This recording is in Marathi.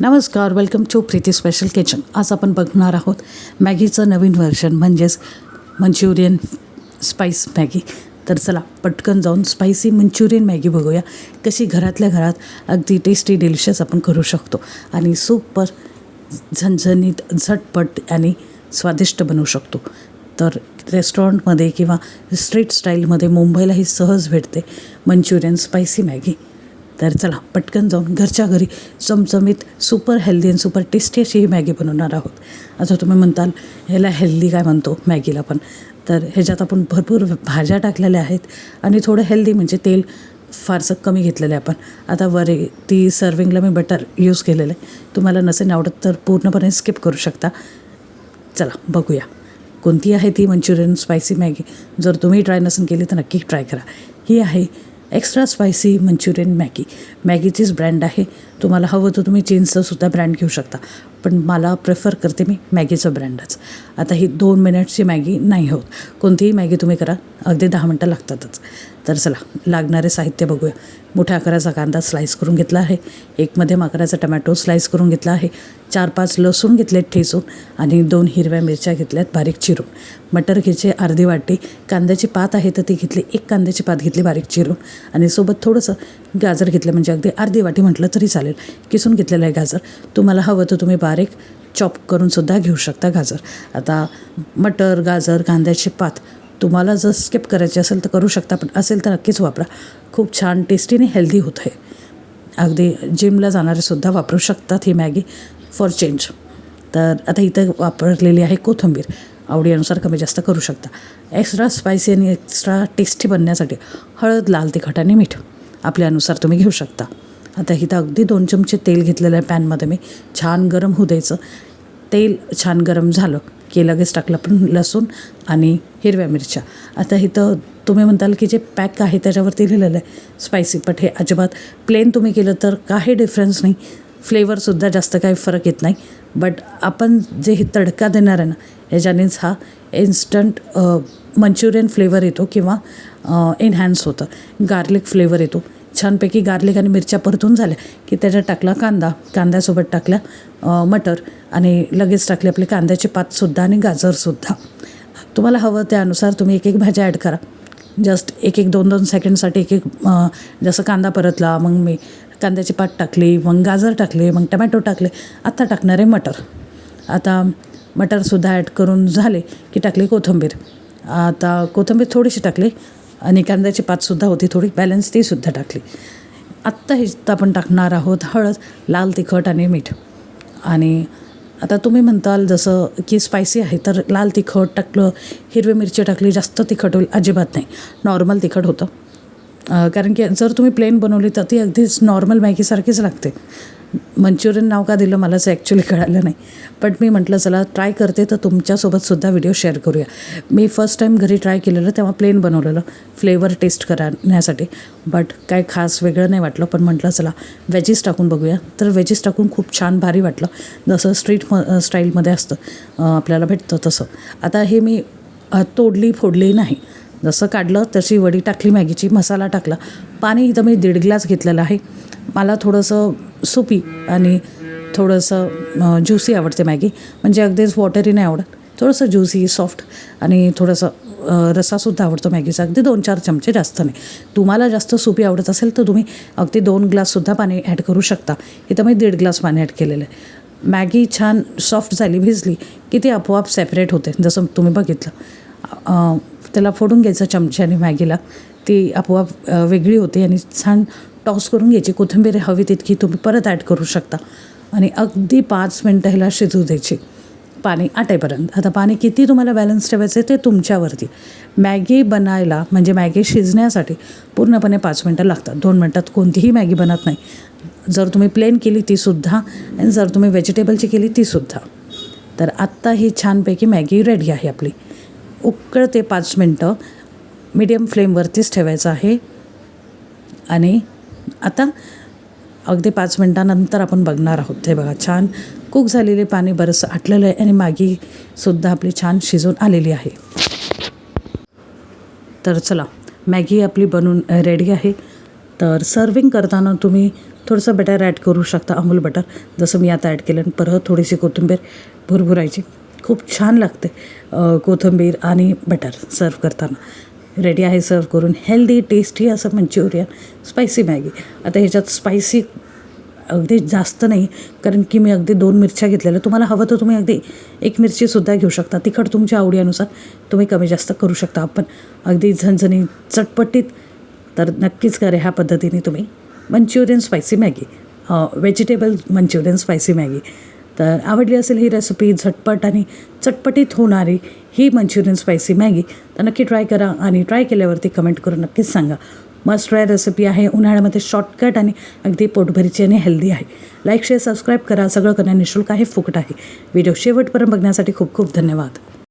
नमस्कार welcome to Preeti special kitchen आज आपण बघणार आहोत मॅगीचं नवीन व्हर्जन म्हणजेच मंचुरियन स्पाईस मॅगी. तर चला पटकन जाऊन स्पायसी मंचुरियन मॅगी बघूया. कशी घरातल्या घरात अगदी टेस्टी डिलिशियस आपण करू शकतो आणि सुपर झणझणीत झटपट आणि स्वादिष्ट बनवू शकतो. तर रेस्टॉरंटमध्ये किंवा स्ट्रीट स्टाईलमध्ये मुंबईला ही सहज भेटते मंचुरियन स्पायसी मॅगी. तर चला पटकन जाऊन घरच्या घरी चमचमीत सुपर हेल्दी आणि सुपर टेस्टी अशी ही मॅगी बनवणार आहोत. आता तुम्ही म्हणताल ह्याला हेल्दी काय म्हणतो? मॅगीला पण. तर ह्याच्यात आपण भरपूर भाज्या टाकलेल्या आहेत आणि थोडं हेल्दी म्हणजे तेल फारसं कमी घेतलेलं आहे आपण. आता वरे ती सर्विंगला मी बटर यूज केलेलं आहे. तुम्हाला नसेल आवडत तर पूर्णपणे स्किप करू शकता. चला बघूया. कोणती आहे ती मंचुरियन स्पायसी मॅगी? जर तुम्ही ट्राय नसेल केली तर नक्की ट्राय करा. ही आहे एक्स्ट्रा स्पायसी मंचुरियन मॅगी मॅगीचीच ब्रँड आहे. तुम्हाला हवं तर तुम्ही चीन्सचंसुद्धा ब्रँड घेऊ शकता. पण मला प्रेफर करते मी मॅगीचं ब्रँडच आता ही दोन मिनिट्सची मॅगी नाही होत. कोणतीही मॅगी तुम्ही करा. अगदी दहा मिनटं लागतातच. तर चला लागणारे साहित्य बघूया. मोठ्या आकाराचा कांदा स्लाईस करून घेतला आहे. एक मध्यम आकाराचा टमॅटो स्लाईस करून घेतला आहे. चार पाच लसूण घेतलेत ठेचून आणि दोन हिरव्या मिरच्या घेतल्यात बारीक चिरून. मटर घ्यायचे अर्धी वाटी कांद्याची पात आहे तर ती घेतली एक कांद्याची पात घेतली बारीक चिरून आणि सोबत थोडंसं गाजर घेतलं म्हणजे अगदी अर्धी वाटी म्हटलं तरी चालेल. किसून घेतलेलं आहे गाजर. तुम्हाला हवं तर तुम्ही बारीक चॉप करूनसुद्धा घेऊ शकता गाजर. आता मटर गाजर कांद्याची पात तुम्हाला जर स्किप करायची असेल तर करू शकता पण असेल तर नक्कीच वापरा. खूप छान टेस्टी आणि हेल्दी होत आहे. अगदी जिमला जाणारे सुद्धा वापरू शकतात ही मॅगी. For change. तर आता इथं वापरलेली आहे कोथिंबीर. आवडीनुसार कमी जास्त करू शकता. एक्स्ट्रा स्पायसी आणि एक्स्ट्रा टेस्टी बनण्यासाठी हळद लाल तिखट आणि मीठ आपल्यानुसार तुम्ही घेऊ शकता. आता इथं अगदी दोन चमचे तेल घेतलेलं आहे पॅनमध्ये मी. छान गरम होऊ द्यायचं. तेल छान गरम झालं की लगेच टाकलं पण लसूण आणि हिरव्या मिरच्या. आता इथं तुम्ही म्हणताल की जे पॅक आहे त्याच्यावरती लिहिलेलं आहे. स्पायसी बट हे अजिबात प्लेन तुम्ही केलं तर काही डिफरन्स नाही. फ्लेवरसुद्धा जास्त काही फरक येत नाही. बट आपण जे हे तडका देणार आहे ना याच्यानेच हा इन्स्टंट मंचुरियन फ्लेवर येतो किंवा एनहॅन्स होतं. गार्लिक फ्लेवर येतो. छानपैकी गार्लिक आणि मिरच्या परतून झाल्या की त्याच्यात टाकला कांदा. कांद्यासोबत टाकल्या मटर आणि लगेच टाकले आपले कांद्याची पातसुद्धा आणि गाजरसुद्धा तुम्हाला हवं त्यानुसार तुम्ही एक एक भाज्या ॲड करा. जस्ट एक एक दोन दोन सेकंडसाठी एक एक जसं कांदा परतला मग मी कांद्याची पात टाकली मग गाजर टाकले मग टमॅटो टाकले. आत्ता टाकणारे मटर. आता मटरसुद्धा ॲड करून झाले की टाकली कोथिंबीर. आता कोथिंबीर थोडीशी टाकली आणि कांद्याची पातसुद्धा होती थोडी बॅलन्स तीसुद्धा टाकली. आत्ता हे आपण टाकणार आहोत हळद लाल तिखट आणि मीठ. आणि आता तुम्ही म्हणताल जसं की स्पायसी आहे तर लाल तिखट टाकलं हिरवी मिरची टाकली जास्त तिखट होईल अजिबात नाही. नॉर्मल तिखट होतं. कारण की जर तुम्ही प्लेन बनवली तर ती अगदीच नॉर्मल मॅगीसारखीच लागते. मंचुरियन नाव का दिलं मलाच ॲक्च्युली कळालं नाही. पण मी म्हटलं चला ट्राय करते तर तुमच्यासोबतसुद्धा व्हिडिओ शेअर करूया. मी फर्स्ट टाईम घरी ट्राय केलेलं तेव्हा प्लेन बनवलेलं. फ्लेवर टेस्ट करण्यासाठी. बट काय खास वेगळं नाही वाटलं पण म्हटलं चला वेजीस टाकून बघूया. तर वेजीस टाकून खूप छान भारी वाटलं. जसं स्ट्रीट म स्टाईलमध्ये असतं आपल्याला भेटतं तसं. आता हे मी तोडली फोडली नाही. जसं काढलं तशी वडी टाकली मॅगीची मसाला टाकला. पाणी इथं मी दीड ग्लास घेतलेलं आहे. मला थोडंसं सुपी आणि थोडंसं ज्युसी आवडते मॅगी. म्हणजे अगदीच वॉटरी नाही आवडत. थोडंसं ज्युसी सॉफ्ट आणि थोडंसं रसासुद्धा आवडतो मॅगीचा. अगदी दोन चार चमचे जास्त नाही. तुम्हाला जास्त सुपी आवडत असेल तर तुम्ही अगदी दोन ग्लाससुद्धा पाणी ॲड करू शकता. इथं मी दीड ग्लास पाणी ॲड केलेलं आहे. मॅगी छान सॉफ्ट झाली भिजली की ती आपोआप सेपरेट होते जसं तुम्ही बघितलं. त्याला फोडून घ्यायचं चमच्याने मॅगीला. ती आपोआप वेगळी होते आणि छान टॉस करून घ्यायची. कोथिंबीर हवी तितकी तुम्ही परत ॲड करू शकता. आणि अगदी पाच मिनटं ह्याला शिजू द्यायची. पाणी आटेपर्यंत. आता पाणी किती तुम्हाला बॅलन्स ठेवायचं आहे ते तुमच्यावरती. मॅगी बनायला म्हणजे मॅगी शिजण्यासाठी पूर्णपणे पाच मिनटं लागतात. दोन मिनटात कोणतीही मॅगी बनत नाही. जर तुम्ही प्लेन केली तीसुद्धा आणि जर तुम्ही व्हेजिटेबलची केली तीसुद्धा तर आत्ता ही छानपैकी मॅगी रेडी आहे आपली. उकळते पाच मिनटं. मीडियम फ्लेमवरतीच ठेवायचं आहे. आणि आता अगदी पाच मिनटानंतर आपण बघणार आहोत. हे बघा छान कुक झालेले पाणी बरंचसं आटलेलं आहे आणि मॅगीसुद्धा आपली छान शिजून आलेली आहे. तर चला मॅगी आपली बनून रेडी आहे. तर सर्विंग करताना तुम्ही थोडंसं बटर ॲड करू शकता अमूल बटर जसं मी आता ॲड केलं परत थोडीशी कोथिंबीर भुरभुरायची. खूप छान लागते कोथिंबीर आणि बटर सर्व करताना. रेडी आहे सर्व करून. हेल्दी टेस्टी असं मंचुरियन स्पायसी मॅगी आता ह्याच्यात स्पायसी अगदी जास्त नाही कारण की मी अगदी दोन मिरच्या घेतलेल्या. तुम्हाला हवं तर तुम्ही अगदी एक मिरचीसुद्धा घेऊ शकता. तिखट तुमच्या आवडीनुसार तुम्ही कमी जास्त करू शकता. आपण अगदी झणझणी चटपटीत तर नक्कीच करा ह्या पद्धतीने तुम्ही Manchurian spicy Maggi vegetable Manchurian spicy Maggi तर आवडली असेल ही रेसिपी झटपट आणि चटपटीत होणारी ही मंचुरियन स्पायसी मॅगी तर नक्की ट्राय करा आणि ट्राय केल्यावरती कमेंट करून नक्कीच सांगा. मस्ट ट्राय रेसिपी आहे उन्हाळ्यामध्ये शॉर्टकट आणि अगदी पोटभरीची आणि हेल्दी आहे. लाईक शेअर सबस्क्राईब करा. सगळं करणं निशुल्क आहे फुकट आहे. व्हिडिओ शेवटपर्यंत बघण्यासाठी खूप खूप धन्यवाद.